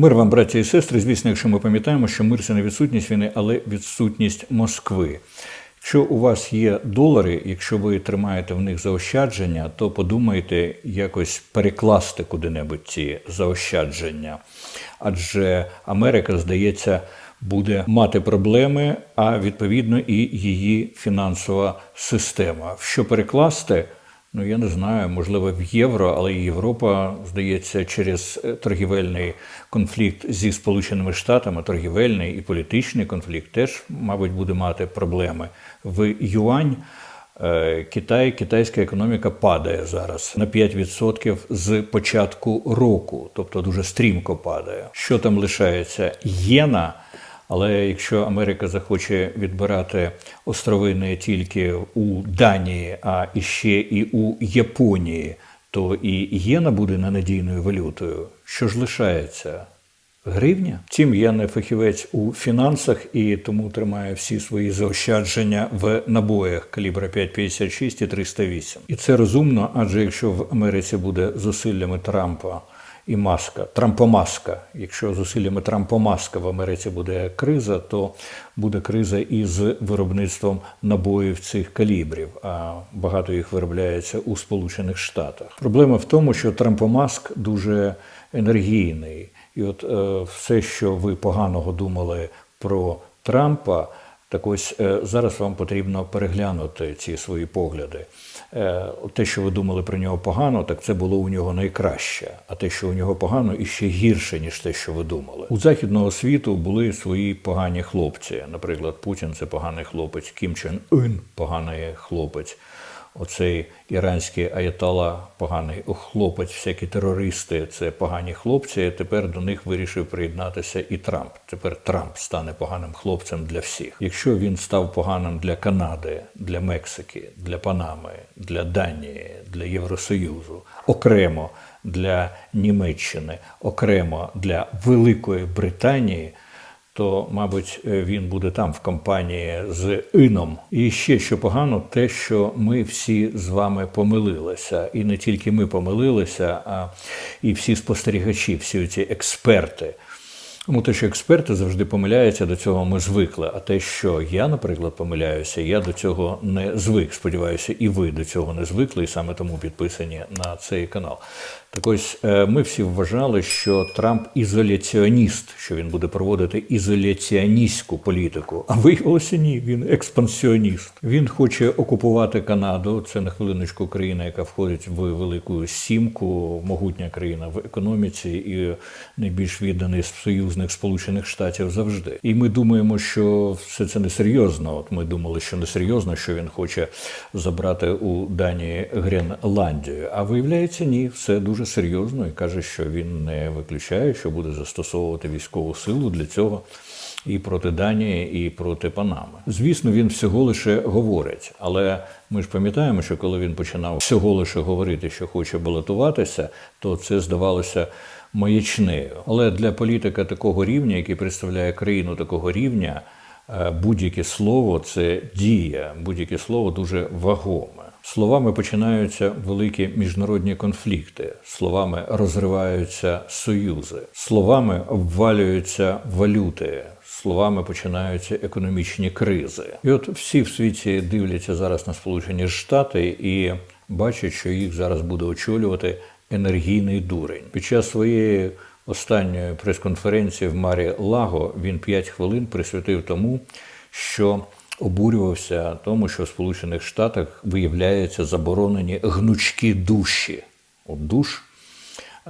Мир вам, браті і сестри. Звісно, якщо ми пам'ятаємо, що мир це не відсутність війни, але відсутність Москви. Якщо у вас є долари, якщо ви тримаєте в них заощадження, то подумайте якось перекласти куди-небудь ці заощадження. Адже Америка, здається, буде мати проблеми, а відповідно і її фінансова система. Що перекласти? Ну, я не знаю, можливо, в євро, але Європа, здається, через е, торгівельний конфлікт зі Сполученими Штатами, торгівельний і політичний конфлікт теж, мабуть, буде мати проблеми. В юань е, Китай, китайська економіка падає зараз на 5% з початку року, тобто дуже стрімко падає. Що там лишається? Єна. Але якщо Америка захоче відбирати острови не тільки у Данії, а ще і у Японії, то і єна буде ненадійною валютою. Що ж лишається? Гривня? Втім, я не фахівець у фінансах і тому тримаю всі свої заощадження в набоях калібра 5,56 і 308. І це розумно, адже якщо в Америці буде зусиллями Трампа і маска, Трампомаска. Якщо зусиллями Трампомаска в Америці буде криза, то буде криза із виробництвом набоїв цих калібрів. А багато їх виробляється у Сполучених Штатах. Проблема в тому, що Трампомаск дуже енергійний, і от е, все, що ви поганого думали про Трампа. Так ось е, зараз вам потрібно переглянути ці свої погляди. Е, Те, що ви думали про нього погано, так це було у нього найкраще. А те, що у нього погано, іще гірше, ніж те, що ви думали. У західного світу були свої погані хлопці. Наприклад, Путін це поганий хлопець, Кім Чен Ін поганий хлопець. Оцей іранський аятала поганий хлопець, всякі терористи це погані хлопці. Тепер до них вирішив приєднатися і Трамп. Тепер Трамп стане поганим хлопцем для всіх. Якщо він став поганим для Канади, для Мексики, для Панами, для Данії, для Євросоюзу, окремо для Німеччини, окремо для Великої Британії то, мабуть, е, він буде там в компанії з Іном. І ще що погано, те, що ми всі з вами помилилися, і не тільки ми помилилися, а і всі спостерігачі, всі ці експерти. Тому те, що експерти завжди помиляються, до цього ми звикли. А те, що я, наприклад, помиляюся, я до цього не звик. Сподіваюся, і ви до цього не звикли, і саме тому підписані на цей канал. Так ось е, ми всі вважали, що Трамп ізоляціоніст, що він буде проводити ізоляціоністську політику. А виявилося ні, він експансіоніст. Він хоче окупувати Канаду. Це на хвилиночку країна, яка входить в велику сімку, могутня країна в економіці і найбільш відданий з союзних Сполучених Штатів завжди. І ми думаємо, що все це несерйозно. От ми думали, що несерйозно, що він хоче забрати у Данії Гренландію. А виявляється, ні, все дуже серйозно і каже, що він не виключає, що буде застосовувати військову силу для цього. І проти Данії, і проти Панами. Звісно, він всього лише говорить, але ми ж пам'ятаємо, що коли він починав всього лише говорити, що хоче балотуватися, то це здавалося маячнею. Але для політика такого рівня, який представляє країну такого рівня, е, будь-яке слово це дія, будь-яке слово дуже вагоме. Словами починаються великі міжнародні конфлікти, словами розриваються союзи, словами обвалюються валюти, словами починаються економічні кризи. І от всі в світі дивляться зараз на Сполучені Штати і бачать, що їх зараз буде очолювати енергійний дурень. Під час своєї останньої прес-конференції в Марі Лаго він 5 хвилин присвятив тому, що обурювався тому, що в Сполучених Штатах виявляються заборонені гнучкі душі. От душ,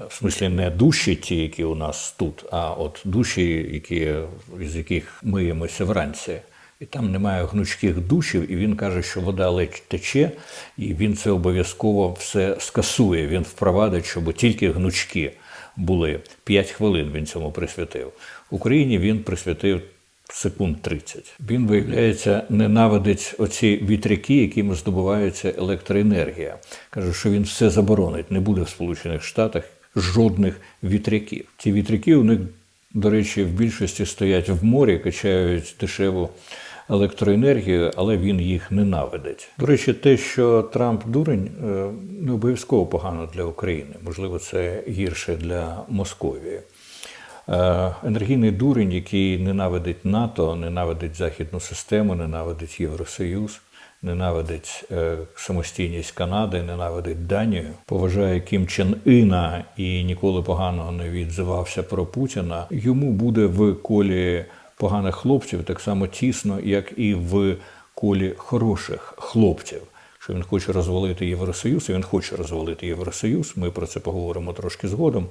в смислі не душі, ті, які у нас тут, а от душі, які, з яких миємося вранці. І там немає гнучких душів, і він каже, що вода ледь тече, і він це обов'язково все скасує. Він впровадить, щоб тільки гнучки були. П'ять хвилин він цьому присвятив. Україні він присвятив секунд 30. Він, виявляється, ненавидить оці вітряки, якими здобувається електроенергія. Каже, що він все заборонить, не буде в Сполучених Штатах жодних вітряків. Ці вітряки у них, до речі, в більшості стоять в морі, качають дешеву електроенергію, але він їх ненавидить. До речі, те, що Трамп дурень, е, не обов'язково погано для України. Можливо, це гірше для Московії. Е, енергійний дурень, який ненавидить НАТО, ненавидить західну систему, ненавидить Євросоюз, ненавидить е, самостійність Канади, ненавидить Данію, поважає Кім Чен Іна і ніколи поганого не відзивався про Путіна. Йому буде в колі поганих хлопців так само тісно, як і в колі хороших хлопців. Що він хоче розвалити Євросоюз, і він хоче розвалити Євросоюз. Ми про це поговоримо трошки згодом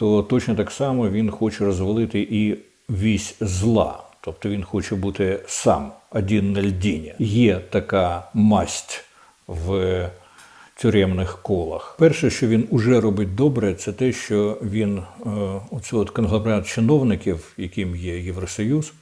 то точно так само він хоче розвалити і вісь зла. Тобто він хоче бути сам один на льдіні. Є така масть в тюремних колах. Перше, що він уже робить добре, це те, що він е, оцю от конгломерат чиновників, яким є Євросоюз,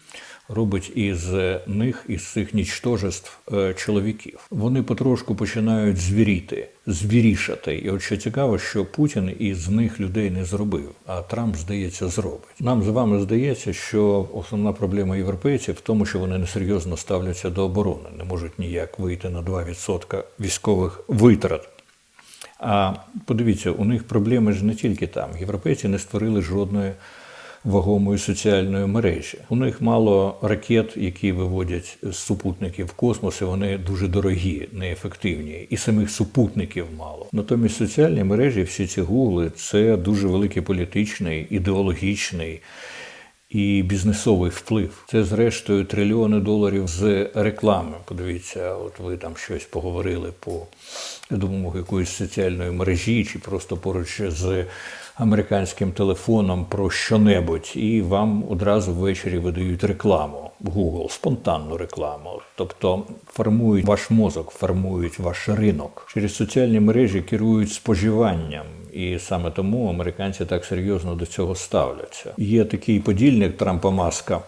робить із них, із цих нічтожеств е, чоловіків. Вони потрошку починають звіріти, звірішати. І от що цікаво, що Путін із них людей не зробив, а Трамп, здається, зробить. Нам з вами здається, що основна проблема європейців в тому, що вони несерйозно ставляться до оборони, не можуть ніяк вийти на 2% військових витрат. А подивіться, у них проблеми ж не тільки там. Європейці не створили жодної вагомої соціальної мережі. У них мало ракет, які виводять з супутників в космос, і вони дуже дорогі, неефективні, і самих супутників мало. Натомість соціальні мережі, всі ці гугли, це дуже великий політичний, ідеологічний. І бізнесовий вплив це зрештою трильйони доларів з реклами. Подивіться, от ви там щось поговорили по допомогою якоїсь соціальної мережі, чи просто поруч з американським телефоном про що-небудь, і вам одразу ввечері видають рекламу. Google, спонтанну рекламу, тобто формують ваш мозок, формують ваш ринок через соціальні мережі керують споживанням. І саме тому американці так серйозно до цього ставляться. Є такий подільник Трампа Маска.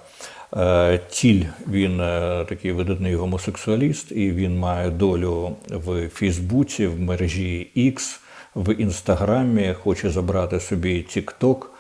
Е, Тіль він е, такий видатний гомосексуаліст, і він має долю в Фейсбуці, в мережі X, в інстаграмі, хоче забрати собі е,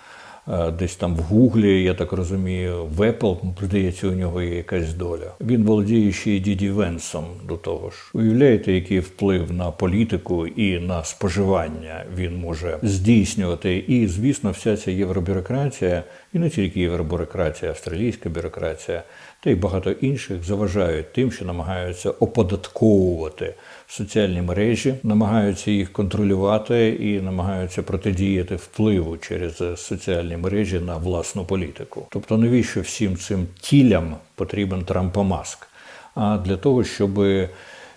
десь там в Гуглі, я так розумію, в Apple, здається, у нього є якась доля. Він володіє ще й Діді Венсом до того ж. Уявляєте, який вплив на політику і на споживання він може здійснювати. І, звісно, вся ця євробюрократія, і не тільки євробюрократія, австралійська бюрократія, та й багато інших заважають тим, що намагаються оподатковувати соціальні мережі, намагаються їх контролювати і намагаються протидіяти впливу через соціальні мережі на власну політику. Тобто, навіщо всім цим тілям потрібен Трампомаск? А для того, щоб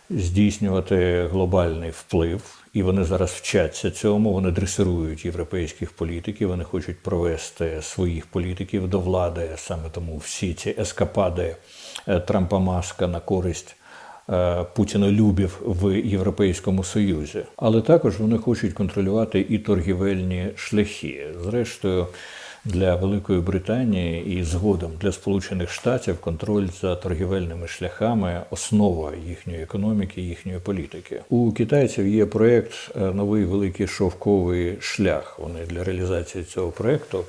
здійснювати глобальний вплив. І вони зараз вчаться цьому. Вони дресирують європейських політиків. Вони хочуть провести своїх політиків до влади. Саме тому всі ці ескапади е, Трампа Маска на користь Путінолюбів в Європейському Союзі. Але також вони хочуть контролювати і торгівельні шляхи. Зрештою. Для Великої Британії і згодом для Сполучених Штатів контроль за торгівельними шляхами основа їхньої економіки, їхньої політики. У китайців є проєкт е, Новий великий шовковий шлях. Вони для реалізації цього проєкту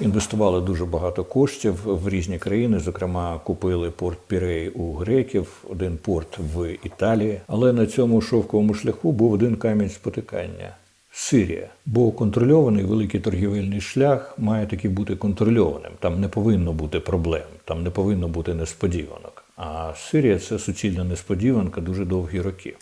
інвестували дуже багато коштів в різні країни. Зокрема, купили порт Пірей у греків, один порт в Італії. Але на цьому шовковому шляху був один камінь спотикання. Сирія, бо контрольований великий торгівельний шлях має таки бути контрольованим. Там не повинно бути проблем, там не повинно бути несподіванок. А Сирія це суцільна несподіванка дуже довгі роки.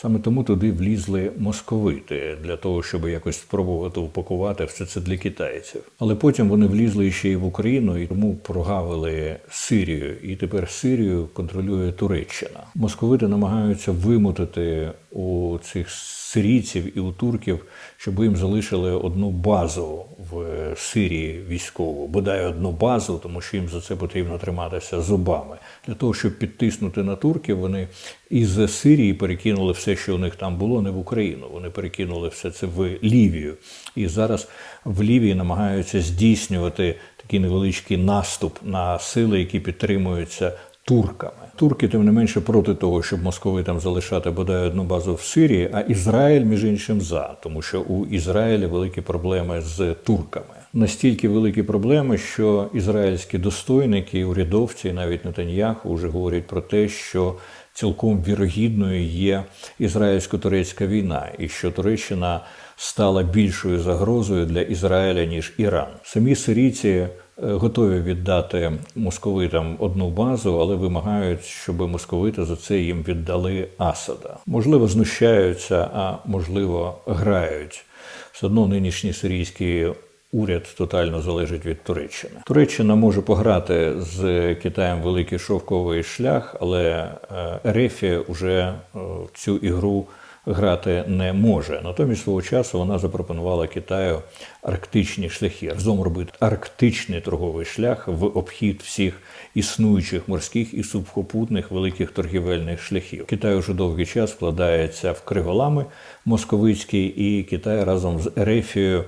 Саме тому туди влізли московити для того, щоб якось спробувати упакувати все це для китайців. Але потім вони влізли ще й в Україну і тому прогавили Сирію. І тепер Сирію контролює Туреччина. Московити намагаються вимотити у цих сирійців і у турків, щоб їм залишили одну базу в Сирії військову, бодай одну базу, тому що їм за це потрібно триматися зубами. Для того, щоб підтиснути на турків, вони із Сирії перекинули все, що у них там було, не в Україну. Вони перекинули все це в Лівію. І зараз в Лівії намагаються здійснювати такий невеличкий наступ на сили, які підтримуються турками. Турки, тим не менше, проти того, щоб московитам залишати бодай одну базу в Сирії, а Ізраїль, між іншим, за тому, що у Ізраїлі великі проблеми з турками. Настільки великі проблеми, що ізраїльські достойники, урядовці, навіть Нетаньяху вже говорять про те, що цілком вірогідною є ізраїльсько-турецька війна, і що Туреччина стала більшою загрозою для Ізраїля ніж Іран. Самі сирійці готові віддати московитам одну базу, але вимагають, щоб московити за це їм віддали Асада. Можливо, знущаються, а можливо, грають. Все одно нинішній сирійський уряд тотально залежить від Туреччини. Туреччина може пограти з Китаєм великий шовковий шлях, але е, Ерефія вже е, цю ігру грати не може. Натомість свого часу вона запропонувала Китаю арктичні шляхи, разом робити арктичний торговий шлях в обхід всіх існуючих морських і субхопутних великих торгівельних шляхів. Китай уже довгий час вкладається в криголами московицькі, і Китай разом з Ерефією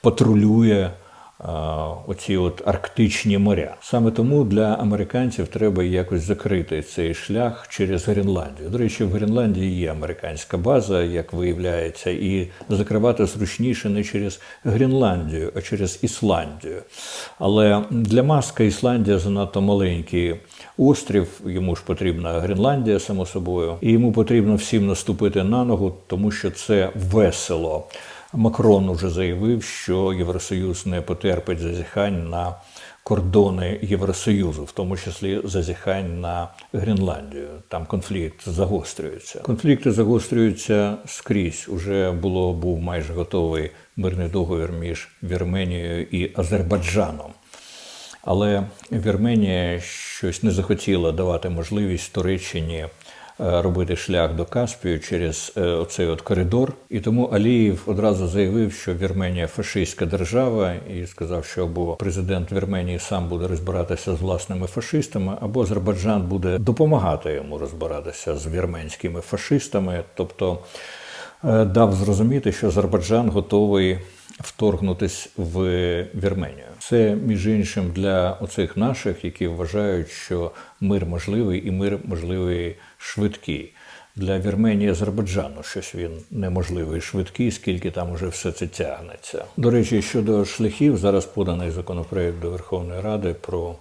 патрулює оці от арктичні моря. Саме тому для американців треба якось закрити цей шлях через Гренландію. До речі, в Гренландії є американська база, як виявляється, і закривати зручніше не через Гренландію, а через Ісландію. Але для Маска Ісландія занадто маленький острів. Йому ж потрібна Гренландія, само собою, і йому потрібно всім наступити на ногу, тому що це весело. Макрон уже заявив, що Євросоюз не потерпить зазіхань на кордони Євросоюзу, в тому числі зазіхань на Гренландію. Там конфлікт загострюється. Конфлікти загострюються скрізь. Уже було був майже готовий мирний договір між Вірменією і Азербайджаном. Але Вірменія щось не захотіла давати можливість Туреччині робити шлях до Каспію через е, оцей от коридор. І тому Аліїв одразу заявив, що Вірменія фашистська держава, і сказав, що або президент Вірменії сам буде розбиратися з власними фашистами, або Азербайджан буде допомагати йому розбиратися з вірменськими фашистами, тобто е, дав зрозуміти, що Азербайджан готовий вторгнутись в Вірменію. Це між іншим для оцих наших, які вважають, що мир можливий і мир можливий швидкий. Для Вірменії Азербайджану щось він неможливий швидкий, скільки там уже все це тягнеться. До речі, щодо шляхів, зараз поданий законопроект до Верховної Ради про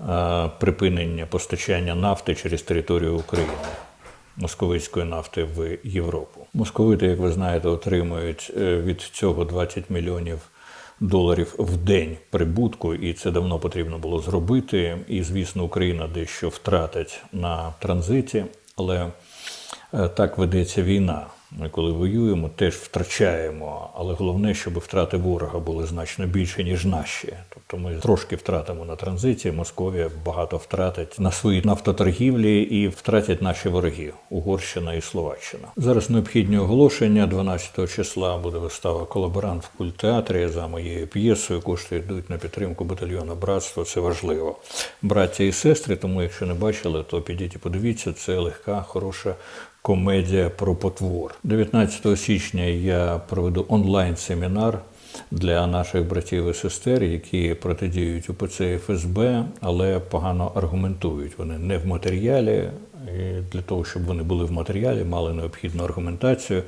е, припинення постачання нафти через територію України московицької нафти в Європу. Московити, як ви знаєте, отримують е, від цього 20 мільйонів доларів в день прибутку, і це давно потрібно було зробити. І, звісно, Україна дещо втратить на транзиті, але е, так ведеться війна. Ми коли воюємо, теж втрачаємо, але головне, щоб втрати ворога були значно більше, ніж наші. Тобто ми трошки втратимо на транзиті. Московія багато втратить на своїй нафтоторгівлі і втратять наші вороги Угорщина і Словаччина. Зараз необхідні оголошення. 12 числа буде вистава колаборант в культеатрі за моєю п'єсою. Кошти йдуть на підтримку батальйону братство. Це важливо, браття і сестри. Тому, якщо не бачили, то підіть і подивіться. Це легка, хороша комедія про потвор. 19 січня я проведу онлайн-семінар для наших братів і сестер, які протидіють УПЦ ФСБ, але погано аргументують. Вони не в матеріалі. І Для того, щоб вони були в матеріалі, мали необхідну аргументацію,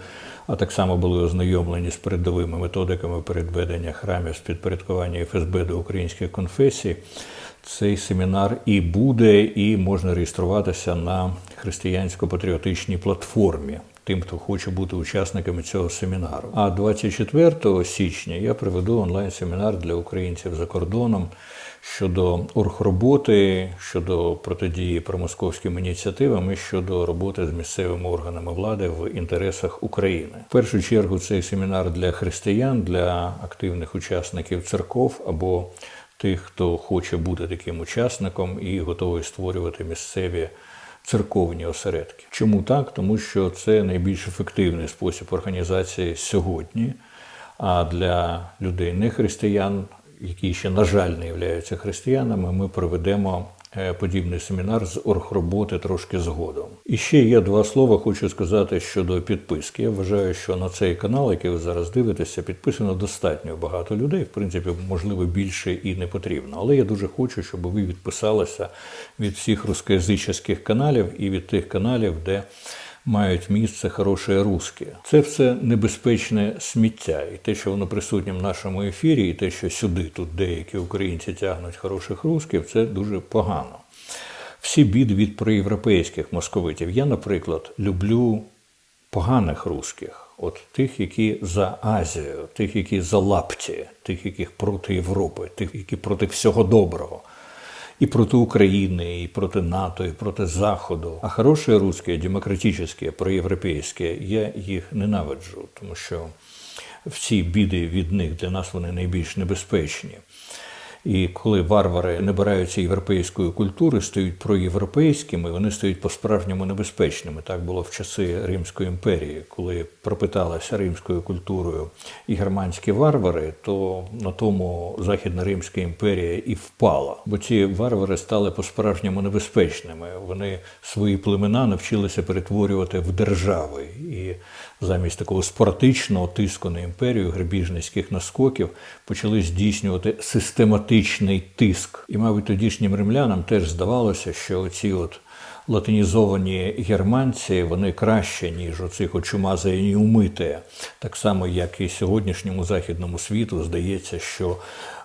а так само були ознайомлені з передовими методиками передведення храмів з підпорядкування ФСБ до українських конфесій. Цей семінар і буде, і можна реєструватися на християнсько-патріотичній платформі. Тим, хто хоче бути учасниками цього семінару. А 24 січня я проведу онлайн-семінар для українців за кордоном щодо оргроботи, щодо протидії промосковським ініціативам і щодо роботи з місцевими органами влади в інтересах України. В першу чергу цей семінар для християн, для активних учасників церков або тих, хто хоче бути таким учасником і готовий створювати місцеві церковні осередки. Чому так? Тому що це найбільш ефективний спосіб організації сьогодні. А для людей не християн, які ще, на жаль, не являються християнами, ми проведемо подібний семінар з орхроботи трошки згодом. І ще є два слова, хочу сказати щодо підписки. Я вважаю, що на цей канал, який ви зараз дивитеся, підписано достатньо багато людей. В принципі, можливо, більше і не потрібно. Але я дуже хочу, щоб ви відписалися від всіх рускоязичних каналів і від тих каналів, де мають місце хороше русське. Це все небезпечне сміття, і те, що воно присутнє в нашому ефірі, і те, що сюди тут деякі українці тягнуть хороших русських, це дуже погано. всі біди від проєвропейських московитів. Я, наприклад, люблю поганих русських, от тих, які за Азію, тих, які за лапті, тих, яких проти Європи, тих, які проти всього доброго. І проти України, і проти НАТО, і проти Заходу. А хороші русські, демократичні, проєвропейські, я їх ненавиджу, тому що всі біди від них для нас вони найбільш небезпечні. І коли варвари набираються європейської культури, стають проєвропейськими, вони стають по-справжньому небезпечними. Так було в часи Римської імперії, коли пропиталася римською культурою і германські варвари, то на тому Західна Римська імперія і впала. Бо ці варвари стали по-справжньому небезпечними. Вони свої племена навчилися перетворювати в держави. І замість такого споратичного тиску на імперію грабіжницьких наскоків почали здійснювати систематичний тиск. І, мабуть, тодішнім римлянам теж здавалося, що оці от латинізовані германці вони краще, ніж оцих от чумази і неумите. Так само, як і сьогоднішньому західному світу здається, що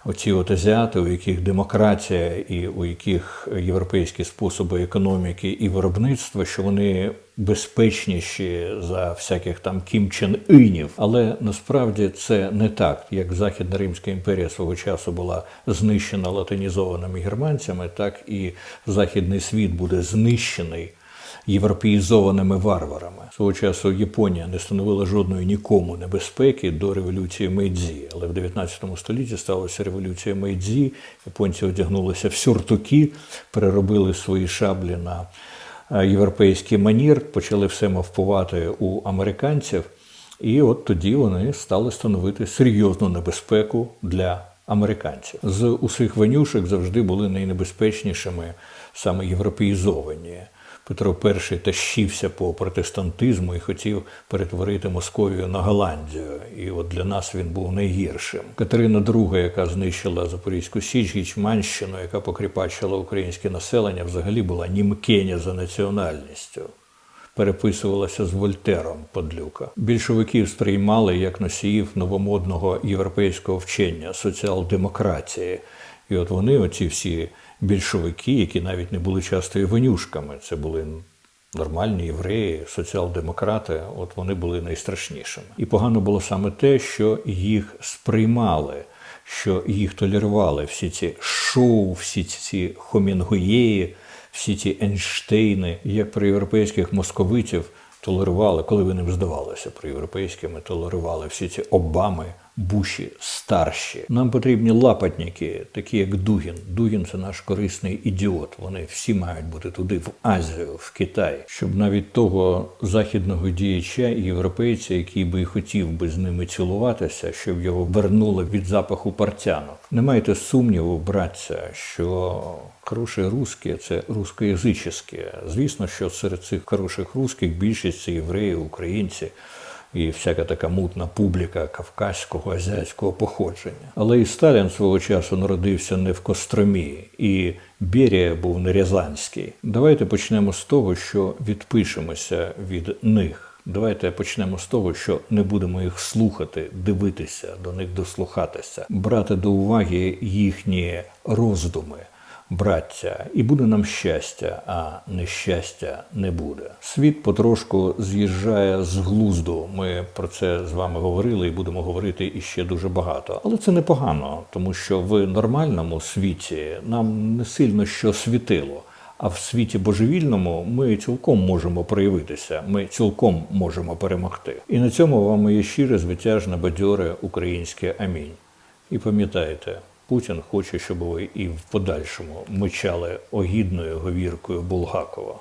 оці от азіати, у яких демократія і у яких європейські способи економіки і виробництва, що вони безпечніші за всяких там Кім Чен Інів. Але насправді це не так. Як Західна Римська імперія свого часу була знищена латинізованими германцями, так і західний світ буде знищений європеїзованими варварами. Свого часу Японія не становила жодної нікому небезпеки до революції Мейдзі. Але в 19 столітті сталася революція Мейдзі. Японці одягнулися в сюртуки, переробили свої шаблі на е, європейський манір, почали все мавпувати у американців. І от тоді вони стали становити серйозну небезпеку для американців. З усіх ванюшек завжди були найнебезпечнішими саме європеїзовані. Петро І тащився по протестантизму і хотів перетворити Московію на Голландію. І от для нас він був найгіршим. Катерина II, яка знищила Запорізьку Січ, Гічманщину, яка покріпачила українське населення, взагалі була німкеня за національністю. Переписувалася з Вольтером подлюка. Більшовиків сприймали як носіїв новомодного європейського вчення, соціал-демократії. І от вони, оці всі більшовики, які навіть не були часто і винюшками, це були нормальні євреї, соціал-демократи, от вони були найстрашнішими. І погано було саме те, що їх сприймали, що їх толерували, всі ці шоу, всі ці хомінгуєї, всі ці Ейнштейни, як про європейських московитів толерували, коли вони їм здавалися про європейськими, толерували всі ці Обами, Буші, старші. Нам потрібні лапатники, такі як Дугін. Дугін це наш корисний ідіот. Вони всі мають бути туди, в Азію, в Китай, щоб навіть того західного діяча і європейця, який би і хотів би з ними цілуватися, щоб його вернуло від запаху партянок. Не майте сумніву, братця, що хороші русські це рускоязичні. Звісно, що серед цих хороших русських більшість це євреї, українці і всяка така мутна публіка кавказького азіатського походження. Але і Сталін свого часу народився не в Костромі, і Берія був не Рязанський. Давайте почнемо з того, що відпишемося від них. Давайте почнемо з того, що не будемо їх слухати, дивитися, до них дослухатися, брати до уваги їхні роздуми браття, і буде нам щастя, а нещастя не буде. Світ потрошку з'їжджає з глузду. Ми про це з вами говорили і будемо говорити іще дуже багато. Але це непогано, тому що в нормальному світі нам не сильно що світило. А в світі божевільному ми цілком можемо проявитися, ми цілком можемо перемогти. І на цьому вам моє щире, звитяжне, бадьоре українське амінь. І пам'ятайте, Путін хоче, щоб ви і в подальшому мичали огідною говіркою Булгакова.